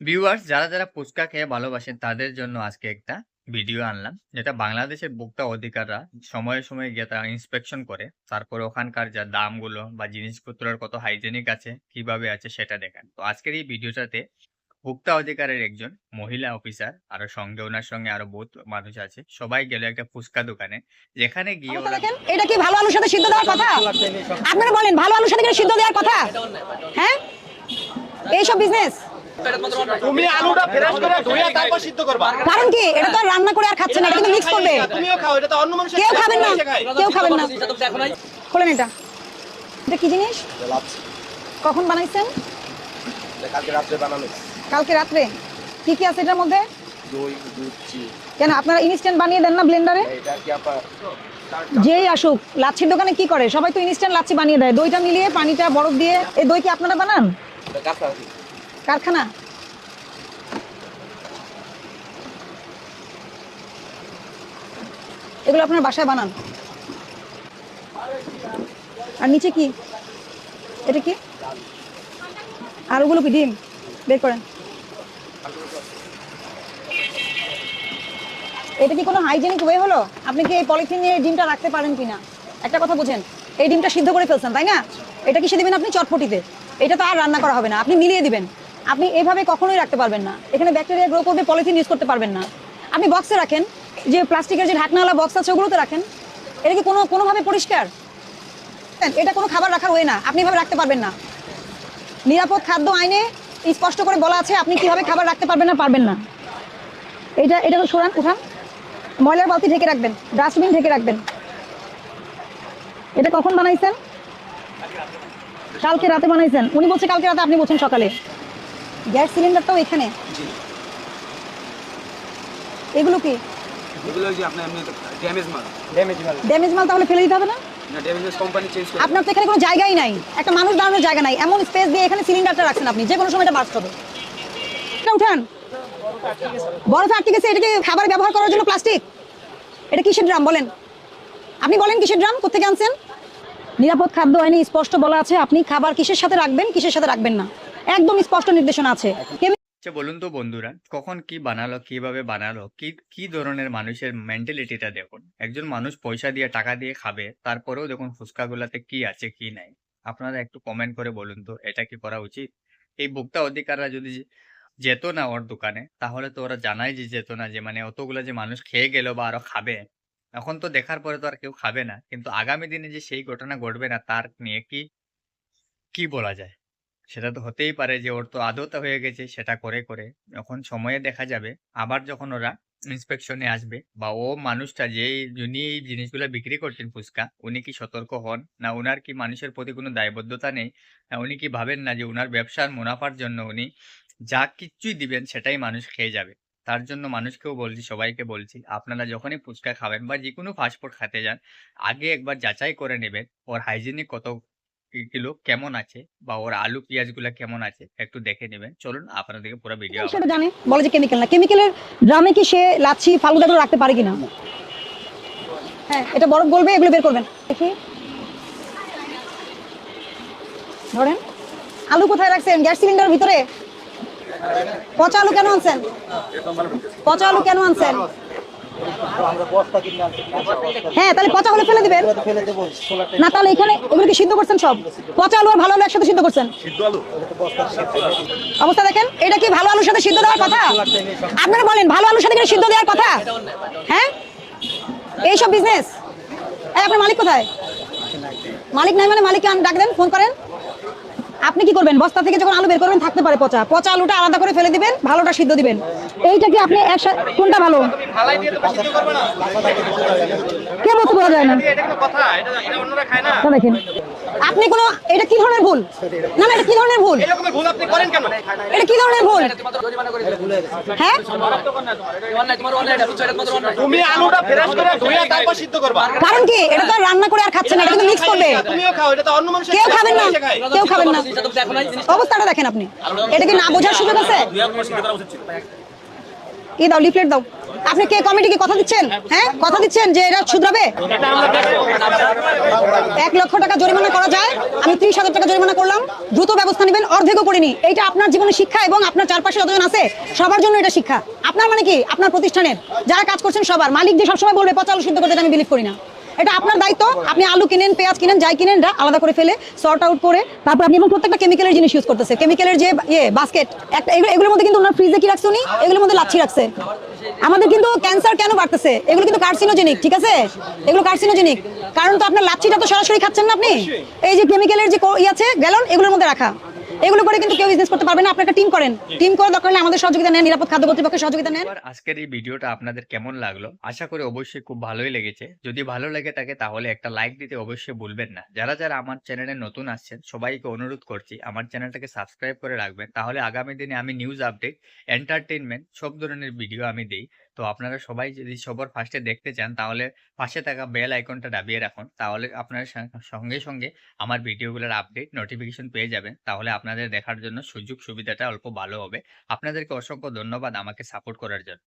Viewers যারা, যারা ফুচকা খেয়ে ভালোবাসেন তাদের জন্য আজকে একটা ভিডিও আনলাম। যেটা বাংলাদেশের ভোক্তা অধিকাররা সময়ে, সময়ে গিয়ে তারা ইন্সপেকশন করে। তারপরে ওখানকার যা দামগুলো বা জিনিসপত্রের কত হাইজেনিক আছে, কীভাবে আছে সেটা দেখান। তো আজকের এই ভিডিওটাতে ভোক্তা অধিকারের একজন মহিলা অফিসার আরও সঙ্গে ওনার সঙ্গে আরও বহুত মানুষ আছে। সবাই গেল একটা ফুচকা দোকানে। যেখানে গিয়ে এটা কি ভালো আলুর সাথে সিদ্ধ দেওয়ার কথা আপনারা বলেন ভালো আলুর সাথে সিদ্ধ দেওয়ার কথা হ্যাঁ এইসব বিজনেস তুমি আলুটা ফ্রেশ করে ধুইয়া তারপর সিদ্ধ করবা। কারণ কি? এটা তো আর রান্না করে আর খাচ্ছে না এটা কিন্তু মিক্স করবে। তুমিও খাও এটা তো অন্য মানুষ কেউ খাবেন না কেউ খাবেন না। খোলেন এটা। এটা কি জিনিস? কখন বানাইছেন? কালকে রাত্রে বানানো। কালকে রাত্রে? কি কি আছে এটার মধ্যে? দই দুধ চিজ কেন আপনারা ইনস্ট্যান্ট বানিয়ে দেন না ব্লেন্ডারে এটা কি আপা যেই আসুক লাচ্ছির দোকানে কি করে? সবাই তো ইনস্ট্যান্ট লাচ্ছি বানিয়ে দেয়। দইটা মিলিয়ে পানিটা বরফ দিয়ে এই দই কি আপনারা বানান? এটা কাঁচা আছে। কারখানা? এগুলো আপনার বাসায় বানান। আর নিচে কি? এটা কি? আর ওগুলো কি ডিম? বের করেন। এটা কি কোনো হাইজেনিক ওয়ে হলো? আপনি কি এই পলিথিন নিয়ে ডিমটা রাখতে পারেন কিনা? একটা কথা বুঝেন, এই ডিমটা সিদ্ধ করে ফেলছেন, তাই না? এটা কিসে দিবেন আপনি? চটপটিতে। এটা তো আর রান্না করা হবে না, আপনি মিলিয়ে দিবেন। আপনি এভাবে কখনোই রাখতে পারবেন না। এখানে ব্যাকটেরিয়া গ্রো করবে পলিথিন ইউজ করতে পারবেন না। আপনি বক্সে রাখেন, যে প্লাস্টিকের যে ঢাকনাওয়ালা বক্স আছে, ওগুলোতে রাখেন। এটা কি কোনো, কোনোভাবে পরিষ্কার? এটা কোনো খাবার রাখার ওয়ে না। আপনি এভাবে রাখতে পারবেন না। নিরাপদ খাদ্য আইনে স্পষ্ট করে বলা আছে, আপনি কীভাবে খাবার রাখতে পারবেন না পারবেন না। এটা এটা তো সরান, উঠান। ময়লার বালতি ঢেকে রাখবেন ডাস্টবিন ঢেকে রাখবেন। এটা কখন বানাইছেন? কালকে রাতে বানাইছেন। উনি বলছে কালকে রাতে, আপনি বলছেন সকালে। গ্যাস সিলিন্ডারটাও এখানে? এগুলো কি? এগুলো যে আপনার এমনি ড্যামেজ মাল। ড্যামেজ মাল। ড্যামেজ মাল তাহলে ফেলে দিতে হবে না? না ড্যামেজ কোম্পানি চেঞ্জ করে আপনার তো এখানে কোনো জায়গাই নাই। একটা মানুষ দাঁড়ানোর জায়গা নাই। এমন স্পেস দিয়ে এখানে সিলিন্ডারটা রাখছেন আপনি। যে কোনো সময় এটা বাস্ট হবে। এটা উঠান বরফ আটকে গেছে এটাকে খাবার ব্যবহার করার জন্য প্লাস্টিক এটা কিসের ড্রাম বলেন? আপনি বলেন কিসের ড্রাম কোথেকে আনছেন? নিরাপদ খাদ্য আইনে স্পষ্ট বলা আছে আপনি খাবার কিসের সাথে রাখবেন কিসের সাথে রাখবেন না? একদম স্পষ্ট নির্দেশনা আছে। আচ্ছা বলুন তো বন্ধুরা, কখন কি বানালো, কীভাবে বানালো, কি কি ধরনের মানুষের মেন্টালিটিটা দেখুন। একজন মানুষ পয়সা দিয়ে, টাকা দিয়ে খাবে, তারপরেও দেখুন ফুচকা গুলাতে কি আছে, কি নাই। আপনারা একটু কমেন্ট করে বলুন তো, এটা কি করা উচিত? এই ভোক্তা অধিকাররা যদি যেত না ওর দোকানে, তাহলে তো ওরা জানাই যে যেত না, যে মানে অতগুলো যে মানুষ খেয়ে গেল বা আরও খাবে, এখন তো দেখার পরে তো আর কেউ খাবে না। কিন্তু আগামী দিনে যে সেই ঘটনা ঘটবে না, তার নিয়ে কি কি বলা যায়? সেটা তো হতেই পারে যে ওর তো আদত হয়ে গেছে সেটা করে করে। যখন সময়ে দেখা যাবে, আবার যখন ওরা ইন্সপেকশনে আসবে বা ও মানুষটা যে যিনি এই জিনিসগুলো বিক্রি করছেন ফুচকা, উনি কি সতর্ক হন? না ওনার কি মানুষের প্রতি কোনো দায়বদ্ধতা নেই? না উনি কি ভাবেন না যে ওনার ব্যবসার মুনাফার জন্য উনি যা কিচ্ছুই দিবেন সেটাই মানুষ খেয়ে যাবে? তার জন্য মানুষকেও বলছি, সবাইকে বলছি, আপনারা যখনই ফুচকা খাবেন বা যে কোনো ফাস্টফুড খেতে যান, আগে একবার যাচাই করে নেবেন ওর হাইজিনিক কত কিলো কেমন আছে বা ওর আলু পেঁয়াজগুলা কেমন আছে একটু দেখে নেবেন। চলুন আপনাদেরকে পুরো ভিডিও সেটা জানে? বলে যে কেমিক্যাল না। কেমিক্যালের ড্রামে কি সে লাচ্ছি ফালুদাগুলো রাখতে পারে কিনা? হ্যাঁ এটা বরফ গলবে এগুলো বের করবেন। দেখি। ধরেন। আলু কোথায় রাখছেন? গ্যাস সিলিন্ডার ভিতরে? পচা আলু কেন আনছেন? পচা আলু কেন আনছেন? হ্যাঁ তাহলে পচা হলে ফেলে দিবেন। না, তাহলে এখানে এগুলো কি সিদ্ধ করছেন সব? পচা আলু আর ভালো আলু একসাথে সিদ্ধ করছেন? অবস্থা দেখেন, এটা কি ভালো আলুর সাথে সিদ্ধ দেওয়ার কথা? আপনারা বলেন, ভালো আলুর সাথে সিদ্ধ দেওয়ার কথা? হ্যাঁ? এইসব বিজনেস আপনার মালিক কোথায়? মালিক নাই মানে মালিককে ডাক দেন, ফোন করেন। আপনি কি করবেন বস্তা থেকে যখন আলু বের করবেন থাকতে পারে পচা পচা আলুটা আলাদা করে ফেলে দিবেন ভালোটা সিদ্ধ দিবেন এইটা কি আপনি একসাথে কোনটা ভালো বোঝা যায় না। এটা কিন্তু কথা? এটা এটা অন্যরা খায় না। দেখেন। আপনি কোনো এটা কি ধরনের ভুল? না না এটা কি ধরনের ভুল? এরকমের ভুল আপনি করেন কেন? এটা কি ধরনের ভুল? হ্যাঁ? তুমি আলুটা ফ্রেশ করে ধুইয়া তারপর সিদ্ধ করবা। কারণ কি? এটা তো আর রান্না করে আর খাচ্ছে না এটা কিন্তু মিক্স করবে। তুমিও খাও এটা তো অন্য মানুষ কেউ খাবেন না কেউ খাবেন না। অবস্থাটা দেখেন আপনি। এটা কি না বোঝার সুযোগ আছে? কি দাও লিফলেট দাও। আপনি কে কমিটিকে কথা দিচ্ছেন? হ্যাঁ? কথা দিচ্ছেন যে এরা শুধরাবে? এক লক্ষ টাকা জরিমানা করা যায়। আমি ত্রিশ হাজার টাকা জরিমানা করলাম। দ্রুত ব্যবস্থা নেবেন, অর্ধেকও করিনি এইটা আপনার জীবনে শিক্ষা এবং আপনার চারপাশে যতজন আছে, সবার জন্য এটা শিক্ষা। আপনার মানে কি? আপনার প্রতিষ্ঠানের। যারা কাজ করছেন সবার। মালিক যে সবসময় বলবে, পচালো সিদ্ধ করতে আমি বিলিভ করি না। এটা আপনার দায়িত্ব। আপনি আলু কিনেন, পেঁয়াজ কিনেন, যাই কিনেন আলাদা করে ফেলে সর্ট আউট করে, তারপর আপনি এবং প্রত্যেকটা কেমিক্যালের জিনিস ইউজ করতেছে। কেমিক্যালের যে ইয়ে বাস্কেট একটা এগুলোর মধ্যে কিন্তু ওনার ফ্রিজে কি রাখছে উনি? এগুলোর মধ্যে লাচ্ছি রাখছে। আমাদের কিন্তু ক্যান্সার কেন বাড়তেছে? এগুলো কিন্তু কার্সিনোজেনিক ঠিক আছে? এগুলো কার্সিনোজেনিক কারণ তো আপনার লাচ্ছিটা তো সরাসরি খাচ্ছেন না আপনি? এই যে কেমিক্যালের যে কো- ই আছে গ্যালন এগুলোর মধ্যে রাখা। এগুলো করে কিন্তু কেউ বিজনেস করতে পারবে না। আপনি একটা টিম করেন। টিম করে দরকার হলে আমাদের সহযোগিতা নেন নিরাপদ খাদ্য কর্তৃপক্ষের সহযোগিতা নেন। আজকের এই ভিডিওটা আপনাদের কেমন লাগল? আশা করি অবশ্যই খুব ভালোই লেগেছে। যদি ভালো লেগে থাকে তাহলে একটা লাইক দিতে অবশ্যই ভুলবেন না। যারা যারা আমার চ্যানেলে নতুন আসছেন সবাইকে অনুরোধ করছি আমার চ্যানেলটাকে সাবস্ক্রাইব করে রাখবেন। তাহলে আগামী দিনে আমি নিউজ আপডেট এন্টারটেইনমেন্ট সব ধরনের ভিডিও আমি দিই। তো আপনারা সবাই যদি সবার ফার্স্টে দেখতে চান, তাহলে পাশে থাকা বেল আইকনটা দাবিয়ে রাখুন। তাহলে আপনারা সঙ্গে সঙ্গে আমার ভিডিওগুলোর আপডেট নোটিফিকেশন পেয়ে যাবেন। তাহলে আপনাদের দেখার জন্য সুযোগ সুবিধাটা অল্প ভালো হবে। আপনাদেরকে অসংখ্য ধন্যবাদ আমাকে সাপোর্ট করার জন্য।